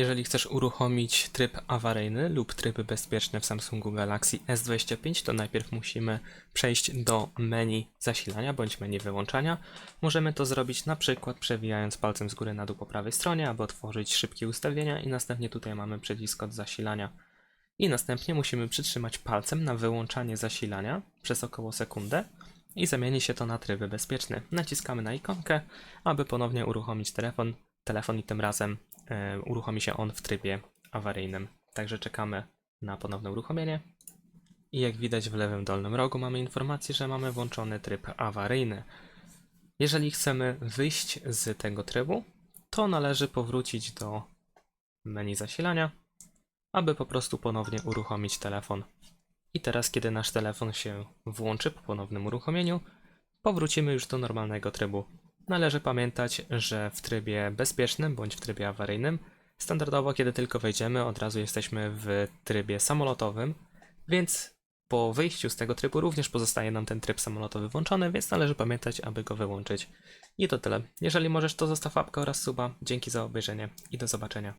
Jeżeli chcesz uruchomić tryb awaryjny lub tryb bezpieczny w Samsungu Galaxy S25, to najpierw musimy przejść do menu zasilania bądź menu wyłączania. Możemy to zrobić na przykład przewijając palcem z góry na dół po prawej stronie, aby otworzyć szybkie ustawienia i następnie tutaj mamy przycisk od zasilania. I następnie musimy przytrzymać palcem na wyłączanie zasilania przez około sekundę i zamieni się to na tryb bezpieczny. Naciskamy na ikonkę, aby ponownie uruchomić telefon, telefon i tym razem uruchomi się on w trybie awaryjnym. Także czekamy na ponowne uruchomienie. I jak widać w lewym dolnym rogu mamy informację, że mamy włączony tryb awaryjny. Jeżeli chcemy wyjść z tego trybu, to należy powrócić do menu zasilania, aby po prostu ponownie uruchomić telefon. I teraz, kiedy nasz telefon się włączy po ponownym uruchomieniu, powrócimy już do normalnego trybu. Należy pamiętać, że w trybie bezpiecznym bądź w trybie awaryjnym, standardowo kiedy tylko wejdziemy, od razu jesteśmy w trybie samolotowym, więc po wyjściu z tego trybu również pozostaje nam ten tryb samolotowy włączony, więc należy pamiętać, aby go wyłączyć. I to tyle. Jeżeli możesz, to zostaw łapkę oraz suba. Dzięki za obejrzenie i do zobaczenia.